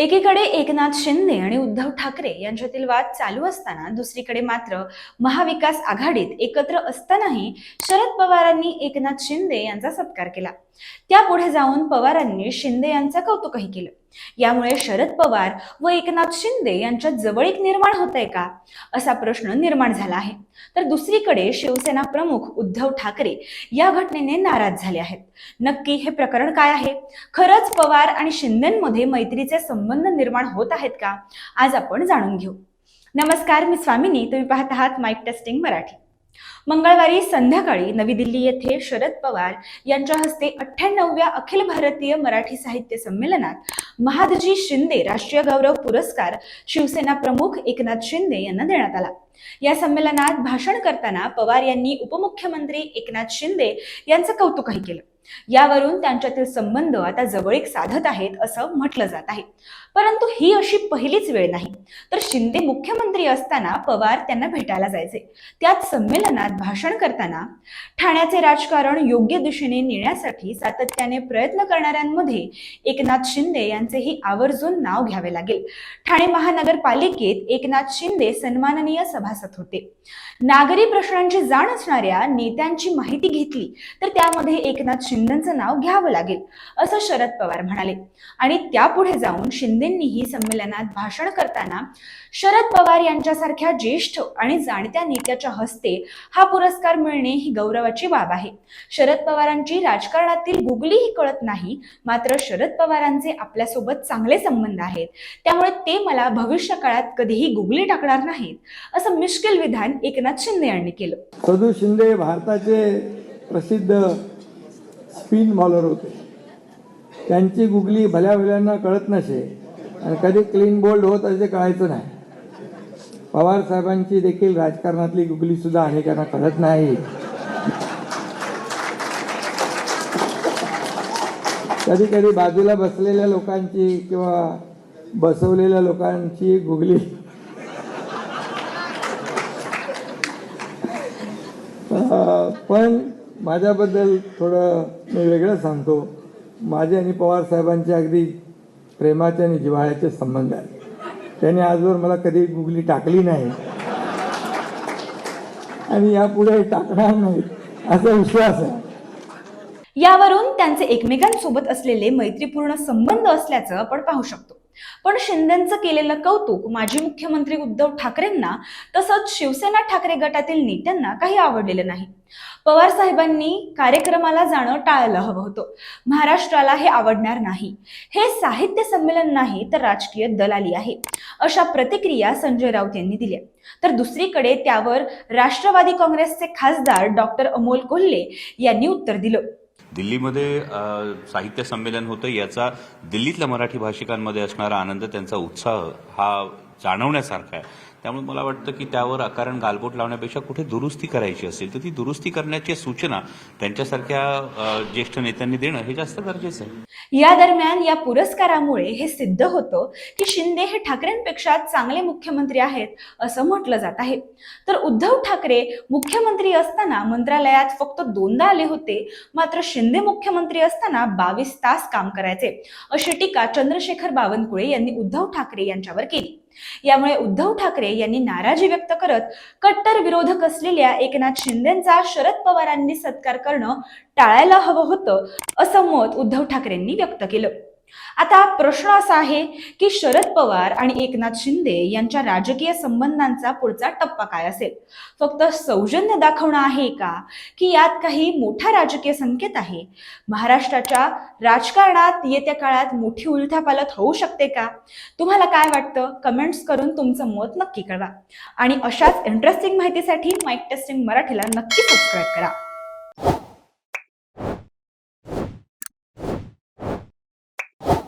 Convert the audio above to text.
एकीकडे एकनाथ शिंदे आणि उद्धव ठाकरे यांच्यातील वाद चालू असताना दुसरीकडे मात्र महाविकास आघाडीत एकत्र असतानाही शरद पवारांनी एकनाथ शिंदे यांचा सत्कार केला. त्यापुढे जाऊन पवारांनी शिंदे यांचं कौतुकही केलं. यामुळे शरद पवार व एकनाथ शिंदे यांच्यात जवळीक निर्माण होतंय का? असा प्रश्न निर्माण झाला आहे. तर दुसरीकडे शिवसेना प्रमुख उद्धव ठाकरे या घटनेने नाराज झाले आहेत. नक्की हे प्रकरण काय आहे? खरंच पवार आणि शिंदेमध्ये मैत्रीचे संबंध निर्माण होत आहेत का? आज आपण जाणून घेऊ. नमस्कार मी स्वामिनी. तुम्ही पाहत आहात माईक टेस्टिंग मराठी. मंगळवारी संध्याकाळी नवी दिल्ली येथे शरद पवार यांच्या हस्ते अठ्ठ्याण्णवव्या अखिल भारतीय मराठी साहित्य संमेलनात महादजी शिंदे राष्ट्रीय गौरव पुरस्कार शिवसेना प्रमुख एकनाथ शिंदे यांना देण्यात आला. या संमेलनात भाषण करताना पवार यांनी उपमुख्यमंत्री एकनाथ शिंदे यांचं कौतुकही केलं. यावरून त्यांच्यातील संबंध आता जवळीक साधत आहेत असं म्हटलं जात आहे. परंतु ही अशी पहिलीच वेळ नाही. तर शिंदे मुख्यमंत्री असताना पवार त्यांना भेटायला जायचे. त्यात संमेलनात भाषण करताना ठाण्याचे राजकारण योग्य दिशेने नेण्यासाठी सातत्याने प्रयत्न करणाऱ्यांमध्ये एकनाथ शिंदे यांचेही आवर्जून नाव घ्यावे लागेल. ठाणे महानगरपालिकेत एकनाथ शिंदे सन्माननीय सभासद होते. नागरी प्रश्नांची जाण असणाऱ्या नेत्यांची माहिती घेतली तर त्यामध्ये एकनाथ शिंदेचं नाव घ्यावं लागेल असं शरद पवार म्हणाले. आणि त्यापुढे जाऊन शिंदेंनीही संमेलनात भाषण करताना शरद पवार यांच्यासारख्या ज्येष्ठ आणि जाणत्या नेत्याच्या हस्ते हा पुरस्कार मिळणे ही गौरवाची बाब आहे. शरद पवारांची राजकारणातील गुगलीही कळत नाही मात्र शरद पवारांचे आपल्यासोबत चांगले संबंध आहेत. त्यामुळे ते मला भविष्य काळात कधीही गुगली टाकणार नाहीत असं मिश्किल विधान एकनाथ शिंदे यांनी केलं. सदू शिंदे भारताचे प्रसिद्ध स्पिन बॉलर होते. त्यांची गुगली भल्या भल्यांना कळत नसे आणि कधी क्लीन बोल्ड होत असे कळायचं नाही. पवार साहेबांची देखील राजकारणातली गुगली सुद्धा अनेकांना कळत नाही. कधी कधी बाजूला बसलेल्या लोकांची किंवा बसवलेल्या लोकांची गुगली. पण माझ्याबद्दल थोडं मी वेगळं सांगतो. माझे आणि पवार साहेबांचे अगदी प्रेमाचे आणि जिव्हाळ्याचे संबंध आहेत. त्यांनी आजवर मला कधी गुगली टाकली नाही. आणि यापुढे टाकणार नाही असा विश्वास आहे. यावरून त्यांचे एकमेकांसोबत असलेले मैत्रीपूर्ण संबंध असल्याचं आपण पाहू शकतो. पण शिंदेचं केलेलं कौतुक माजी मुख्यमंत्री उद्धव ठाकरेंना तसंच शिवसेना ठाकरे गटातील नेत्यांना काही आवडलेलं नाही. पवार साहेबांनी कार्यक्रमाला जाणं टाळायला हवं होतं. महाराष्ट्राला हे आवडणार नाही. हे साहित्य संमेलन नाही तर राजकीय दलाली आहे अशा प्रतिक्रिया संजय राऊत यांनी दिल्या. तर दुसरीकडे त्यावर राष्ट्रवादी काँग्रेसचे खासदार डॉक्टर अमोल कोल्हे यांनी उत्तर दिलं. दिल्लीमध्ये साहित्य संमेलन होतं. याचा दिल्लीतल्या मराठी भाषिकांमध्ये असणारा आनंद त्यांचा उत्साह हा जाणवण्यासारखा आहे. त्यामुळे मला वाटतं की त्यावर अकारण गालबोट लावण्यापेक्षा कुठे दुरुस्ती करायची असेल तर ती दुरुस्ती करण्याची सूचना त्यांच्यासारख्या ज्येष्ठ नेत्यांनी देणं हे जास्त गरजेचं आहे. या दरम्यान या पुरस्कारामुळे हे सिद्ध होतं की शिंदे हे ठाकरेंपेक्षा चांगले मुख्यमंत्री आहेत असं म्हटलं जात आहे. तर उद्धव ठाकरे मुख्यमंत्री असताना मंत्रालयात फक्त दोनदा आले होते मात्र शिंदे मुख्यमंत्री असताना बावीस तास काम करायचे अशी टीका चंद्रशेखर बावनकुळे यांनी उद्धव ठाकरे यांच्यावर केली. यामुळे उद्धव ठाकरे यांनी नाराजी व्यक्त करत कट्टर विरोधक असलेल्या एकनाथ शिंदेचा शरद पवारांनी सत्कार करणं टाळायला हवं होतं असं मत उद्धव ठाकरेंनी व्यक्त केलं. आता प्रश्न असा आहे की शरद पवार आणि एकनाथ शिंदे यांच्या राजकीय संबंधांचा पुढचा टप्पा काय असेल? फक्त सौजन्य दाखवणं आहे का? की यात काही मोठा राजकीय संकेत आहे? महाराष्ट्राच्या राजकारणात येत्या काळात मोठी उलथापालथ होऊ शकते का? तुम्हाला काय वाटतं? कमेंट्स करून तुमचं मत नक्की कळवा. आणि अशाच इंटरेस्टिंग माहितीसाठी माईक टेस्टिंग मराठीला नक्की सबस्क्राईब करा.